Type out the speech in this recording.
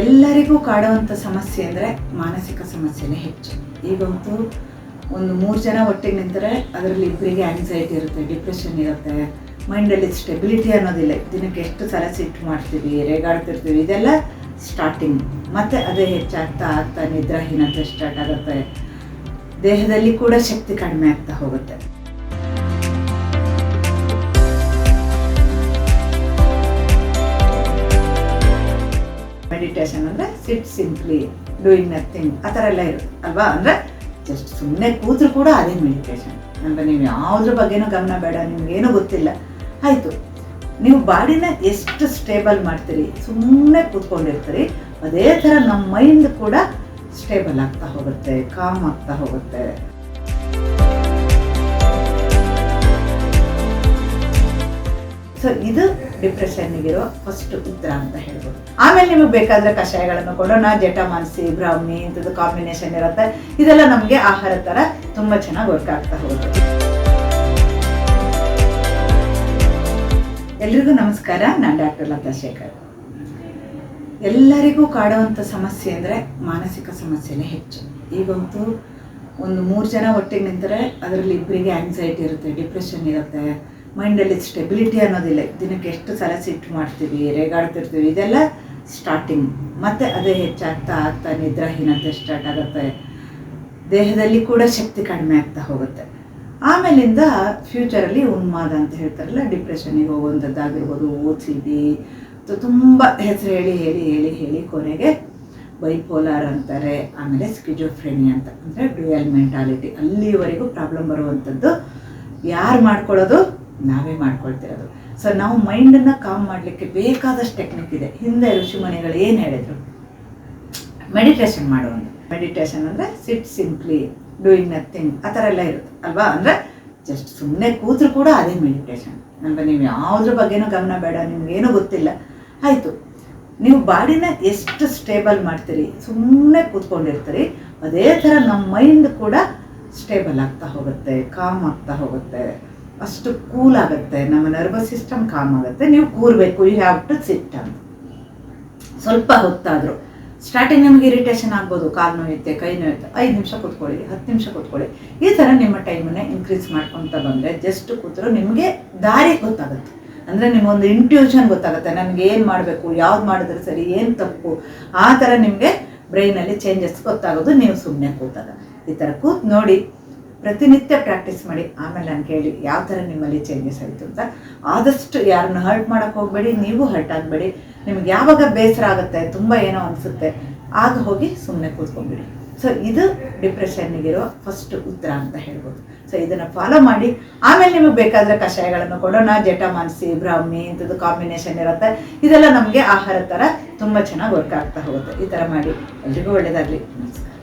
ಎಲ್ಲರಿಗೂ ಕಾಡುವಂಥ ಸಮಸ್ಯೆ ಅಂದರೆ ಮಾನಸಿಕ ಸಮಸ್ಯೆನೇ ಹೆಚ್ಚು. ಈಗಂತೂ ಒಂದು ಮೂರು ಜನ ಒಟ್ಟಿಗೆ ನಿಂತರೆ ಅದರಲ್ಲಿ ಇಬ್ಬರಿಗೆ ಆ್ಯಂಗ್ಸೈಟಿ ಇರುತ್ತೆ ಡಿಪ್ರೆಷನ್ ಇರುತ್ತೆ ಮೈಂಡಲ್ಲಿ ಸ್ಟೆಬಿಲಿಟಿ ಅನ್ನೋದಿಲ್ಲ. ದಿನಕ್ಕೆ ಎಷ್ಟು ಸಲ ಸಿಟ್ಟು ಮಾಡ್ತೀವಿ, ರೇಗಾಡ್ತಿರ್ತೀವಿ, ಇದೆಲ್ಲ ಸ್ಟಾರ್ಟಿಂಗ್ ಮತ್ತು ಅದೇ ಹೆಚ್ಚಾಗ್ತಾ ಆಗ್ತಾ ನಿದ್ರಾಹೀನತೆ ಸ್ಟಾರ್ಟ್ ಆಗುತ್ತೆ. ದೇಹದಲ್ಲಿ ಕೂಡ ಶಕ್ತಿ ಕಡಿಮೆ ಆಗ್ತಾ ಹೋಗುತ್ತೆ. ಮೆಡಿಟೇಷನ್ ಅಂದರೆ ಸಿಟ್ ಸಿಂಪ್ಲಿ ಡೂಯಿಂಗ್ ನಥಿಂಗ್ ಆ ಥರ ಎಲ್ಲ ಇರುತ್ತೆ, ಅಲ್ವಾ? ಅಂದರೆ ಜಸ್ಟ್ ಸುಮ್ಮನೆ ಕೂತ್ರು ಕೂಡ ಅದೇ ಮೆಡಿಟೇಷನ್ ಅಂದರೆ ನೀವು ಯಾವುದ್ರ ಬಗ್ಗೆನೂ ಗಮನ ಬೇಡ, ನಿಮ್ಗೇನೂ ಗೊತ್ತಿಲ್ಲ. ಆಯಿತು. ನೀವು ಬಾಡಿನ ಎಷ್ಟು ಸ್ಟೇಬಲ್ ಮಾಡ್ತೀರಿ ಸುಮ್ಮನೆ ಕೂತ್ಕೊಂಡಿರ್ತೀರಿ, ಅದೇ ಥರ ನಮ್ಮ ಮೈಂಡ್ ಕೂಡ ಸ್ಟೇಬಲ್ ಆಗ್ತಾ ಹೋಗುತ್ತೆ ಕಾಮ್ ಆಗ್ತಾ ಹೋಗುತ್ತೆ. ಸೊ ಇದು ಡಿಪ್ರೆಷನ್ನಿಗಿರೋ ಫಸ್ಟ್ ಉತ್ತರ ಅಂತ ಹೇಳ್ಬೋದು. ಆಮೇಲೆ ನಿಮಗೆ ಬೇಕಾದ್ರೆ ಕಷಾಯಗಳನ್ನು ಕೊಡೋಣ. ಜಟಾಮಾನಸಿ ಬ್ರಾಹ್ಮಿ ಇಂಥದ್ದು ಕಾಂಬಿನೇಷನ್ ಇರುತ್ತೆ. ಇದೆಲ್ಲ ನಮಗೆ ಆಹಾರ ಥರ ತುಂಬ ಚೆನ್ನಾಗಿ ವರ್ಕ್ ಆಗ್ತಾ ಹೋಗುತ್ತೆ. ಎಲ್ರಿಗೂ ನಮಸ್ಕಾರ. ನಾನು ಡಾಕ್ಟರ್ ಲತಾ ಶೇಖರ್. ಎಲ್ಲರಿಗೂ ಕಾಡುವಂಥ ಸಮಸ್ಯೆ ಅಂದರೆ ಮಾನಸಿಕ ಸಮಸ್ಯೆನೇ ಹೆಚ್ಚು. ಈಗಂತೂ ಒಂದು ಮೂರು ಜನ ಒಟ್ಟಿಗೆ ನಿಂತರೆ ಅದರಲ್ಲಿ ಇಬ್ಬರಿಗೆ ಆ್ಯಂಗ್ಸೈಟಿ ಇರುತ್ತೆ ಡಿಪ್ರೆಷನ್ ಇರುತ್ತೆ. ಮೈಂಡಲ್ಲಿ ಸ್ಟೆಬಿಲಿಟಿ ಅನ್ನೋದಿಲ್ಲ. ದಿನಕ್ಕೆ ಎಷ್ಟು ಸಲ ಸಿಟ್ಟು ಮಾಡ್ತೀವಿ, ರೇಗಾಡ್ತಿರ್ತೀವಿ, ಇದೆಲ್ಲ ಸ್ಟಾರ್ಟಿಂಗ್ ಮತ್ತು ಅದೇ ಹೆಚ್ಚಾಗ್ತಾ ಆಗ್ತಾ ನಿದ್ರಾಹೀನತೆ ಸ್ಟಾರ್ಟ್ ಆಗುತ್ತೆ. ದೇಹದಲ್ಲಿ ಕೂಡ ಶಕ್ತಿ ಕಡಿಮೆ ಆಗ್ತಾ ಹೋಗುತ್ತೆ. ಆಮೇಲಿಂದ ಫ್ಯೂಚರಲ್ಲಿ ಉನ್ಮಾದ ಅಂತ ಹೇಳ್ತಾರಲ್ಲ ಡಿಪ್ರೆಷನ್ನಿಗೆ ಹೋಗುವಂಥದ್ದಾಗಿರ್ಬೋದು ಓ ಸಿ ತುಂಬ ಹೆಸರು ಹೇಳಿ ಹೇಳಿ ಹೇಳಿ ಹೇಳಿ ಕೊನೆಗೆ ಬೈಪೋಲಾರ್ ಅಂತಾರೆ, ಆಮೇಲೆ ಸ್ಕಿಜೋಫ್ರೆನಿ ಅಂತ. ಅಂದರೆ ಡ್ಯೂಯಲ್ ಮೆಂಟಾಲಿಟಿ ಅಲ್ಲಿವರೆಗೂ ಪ್ರಾಬ್ಲಮ್ ಬರುವಂಥದ್ದು ಯಾರು ಮಾಡ್ಕೊಳ್ಳೋದು? ನಾವೇ ಮಾಡ್ಕೊಳ್ತಿರೋದು ಸೊ ನಾವು ಮೈಂಡನ್ನು ಕಾಮ್ ಮಾಡಲಿಕ್ಕೆ ಬೇಕಾದಷ್ಟು ಟೆಕ್ನಿಕ್ ಇದೆ. ಹಿಂದೆ ಋಷಿಮುನಿಗಳು ಏನು ಹೇಳಿದರು? ಮೆಡಿಟೇಷನ್ ಮಾಡುವಂಥ ಮೆಡಿಟೇಷನ್ ಅಂದರೆ ಸಿಟ್ ಸಿಂಪ್ಲಿ ಡೂಯಿಂಗ್ ನಥಿಂಗ್ ಆ ಥರ ಎಲ್ಲ ಇರುತ್ತೆ. ಅಲ್ವಾ? ಅಂದರೆ ಜಸ್ಟ್ ಸುಮ್ಮನೆ ಕೂತ್ರು ಕೂಡ ಅದೇ ಮೆಡಿಟೇಷನ್ ಅಂದರೆ ನೀವು ಯಾವುದ್ರ ಬಗ್ಗೆನೂ ಗಮನ ಬೇಡ, ನಿಮ್ಗೇನೂ ಗೊತ್ತಿಲ್ಲ. ಆಯಿತು. ನೀವು ಬಾಡಿನ ಎಷ್ಟು ಸ್ಟೇಬಲ್ ಮಾಡ್ತೀರಿ? ಸುಮ್ಮನೆ ಕೂತ್ಕೊಂಡಿರ್ತೀರಿ. ಅದೇ ಥರ ನಮ್ಮ ಮೈಂಡ್ ಕೂಡ ಸ್ಟೇಬಲ್ ಆಗ್ತಾ ಹೋಗುತ್ತೆ ಕಾಮ್ ಆಗ್ತಾ ಹೋಗುತ್ತೆ. ಅಷ್ಟು ಕೂಲ್ ಆಗುತ್ತೆ, ನಮ್ಮ ನರ್ವಸ್ ಸಿಸ್ಟಮ್ ಕಾಮ್ ಆಗುತ್ತೆ. ನೀವು ಕೂರಬೇಕು ಯು ಹ್ಯಾವ್ ಟು ಸಿಟ್ ಅಂತ ಸ್ವಲ್ಪ ಹೊತ್ತಾದರೂ. ಸ್ಟಾರ್ಟಿಂಗ್ ನಿಮಗೆ ಇರಿಟೇಷನ್ ಆಗ್ಬೋದು, ಕಾಲು ನೋಯುತ್ತೆ, ಕೈ ನೋಯುತ್ತೆ. ಐದು ನಿಮಿಷ ಕೂತ್ಕೊಳ್ಳಿ, ಹತ್ತು ನಿಮಿಷ ಕೂತ್ಕೊಳ್ಳಿ. ಈ ಥರ ನಿಮ್ಮ ಟೈಮನ್ನೇ ಇನ್ಕ್ರೀಸ್ ಮಾಡ್ಕೊತ ಬಂದರೆ ಜಸ್ಟ್ ಕೂತ್ರು ನಿಮಗೆ ದಾರಿ ಗೊತ್ತಾಗುತ್ತೆ. ಅಂದರೆ ನಿಮಗೊಂದು ಇಂಟ್ಯೂಷನ್ ಗೊತ್ತಾಗುತ್ತೆ, ನನಗೆ ಏನು ಮಾಡಬೇಕು, ಯಾವ್ದು ಮಾಡಿದ್ರೆ ಸರಿ, ಏನು ತಪ್ಪು. ಆ ಥರ ನಿಮಗೆ ಬ್ರೈನಲ್ಲಿ ಚೇಂಜಸ್ ಗೊತ್ತಾಗೋದು, ನೀವು ಸುಮ್ಮನೆ ಕೂತಾಗ. ಈ ಥರ ಕೂತ್ ನೋಡಿ ಪ್ರತಿನಿತ್ಯ ಪ್ರಾಕ್ಟೀಸ್ ಮಾಡಿ. ಆಮೇಲೆ ನಾನು ಕೇಳಿ, ಯಾವ ಥರ ನಿಮ್ಮಲ್ಲಿ ಚೇಂಜಸ್ ಆಯಿತು ಅಂತ. ಆದಷ್ಟು ಯಾರನ್ನ ಹರ್ಟ್ ಮಾಡೋಕ್ಕೆ ಹೋಗಬೇಡಿ, ನೀವು ಹರ್ಟ್ ಆಗಬೇಡಿ. ನಿಮ್ಗೆ ಯಾವಾಗ ಬೇಸರ ಆಗುತ್ತೆ, ತುಂಬ ಏನೋ ಅನಿಸುತ್ತೆ, ಆಗ ಹೋಗಿ ಸುಮ್ಮನೆ ಕೂತ್ಕೊಂಡ್ಬಿಡಿ ಸೊ ಇದು ಡಿಪ್ರೆಷನ್ನಿಗಿರೋ ಫಸ್ಟ್ ಉತ್ತರ ಅಂತ ಹೇಳ್ಬೋದು. ಸೊ ಇದನ್ನು ಫಾಲೋ ಮಾಡಿ. ಆಮೇಲೆ ನಿಮಗೆ ಬೇಕಾದರೆ ಕಷಾಯಗಳನ್ನು ಕೊಡೋಣ. ಜಟಾಮಾನಸಿ ಬ್ರಾಹ್ಮಿ ಇಂಥದ್ದು ಕಾಂಬಿನೇಷನ್ ಇರುತ್ತೆ. ಇದೆಲ್ಲ ನಮಗೆ ಆಹಾರ ಥರ ತುಂಬ ಚೆನ್ನಾಗಿ ವರ್ಕ್ ಆಗ್ತಾ ಹೋಗುತ್ತೆ. ಈ ಥರ ಮಾಡಿ. ಎಲ್ರಿಗೂ ಒಳ್ಳೆಯದಾಗಲಿ ನಮಸ್ಕಾರ.